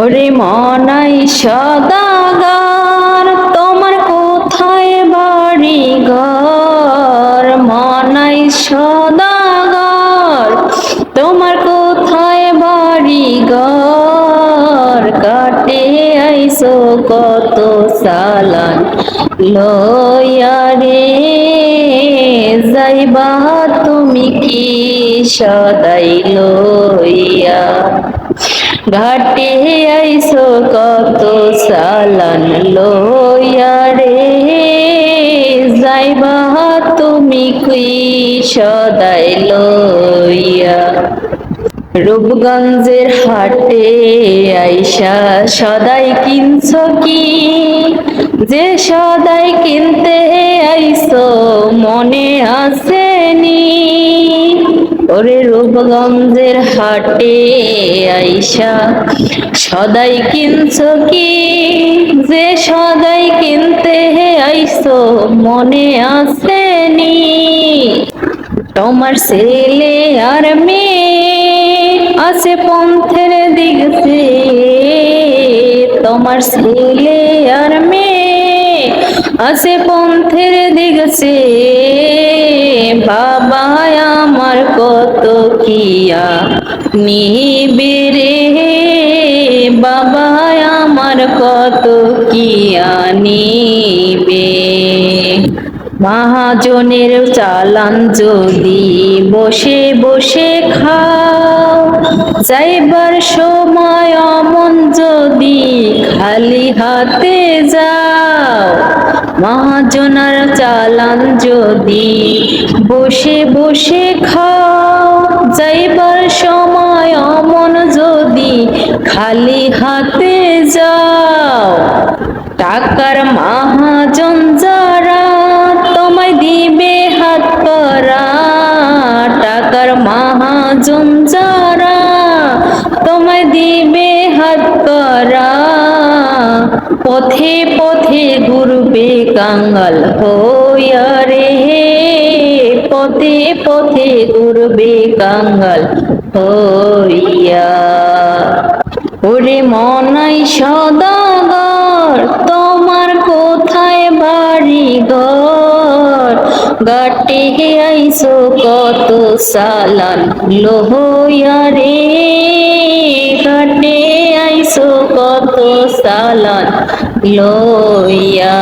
ওরে মনাই সদাগার, তোমার কোথায় বাড়ি ঘর? মনাই সদাগার, তোমার কোথায় বাড়ি ঘর? কাটে আইসো কত সালান লয়া রে, যাইবা তুমি কি সদাই লইয়া? ঘাটে আইসো কত সালান লইয়া রে। যাইবা তুমি কুই সদাই লইয়া। রূপগঞ্জের হাটে আইসা সদাই কিনছ কি? যে সদাই কিনতে আইসো মনে আসেনি। ওরে রূপগঞ্জের হাটে আইসা, সদাই কিনছ কি? যে সদাই কিনতে আইসো, মনে আসেনি তোমার ছেলে আর মেয়ে আছে পন্থের দিগছে তোমার ছেলে আর মেয়ে আছে পন্থের দিগছে বাবা আমার কত কিয়া। নিবে রে বাবা আমার কত কিয়া। নিবে। মহাজনের চালান যদি বসে বসে খাও যাইবার সময় অমন যদি খালি হাতে যাও, মহাজনার চালান যদি বসে বসে খাও, যাইবার সময় অমন যদি খালি হাতে যাও, টাকার মহাজন যারা তোমায় দিবে হাত করা, টাকার মহাজন যারা দিবে হাত করা। পথে পথে ঘুরবে কাঙ্গাল হইয়া রে। পথে পথে ঘুরবে কাঙ্গাল হইয়া। ওরে মনাই সদাগর, তোমার কোথায় বাড়ি ঘর গাটে আইসো কত সালান লোহয়া রে। গাটে আইসো কত সালান লইয়া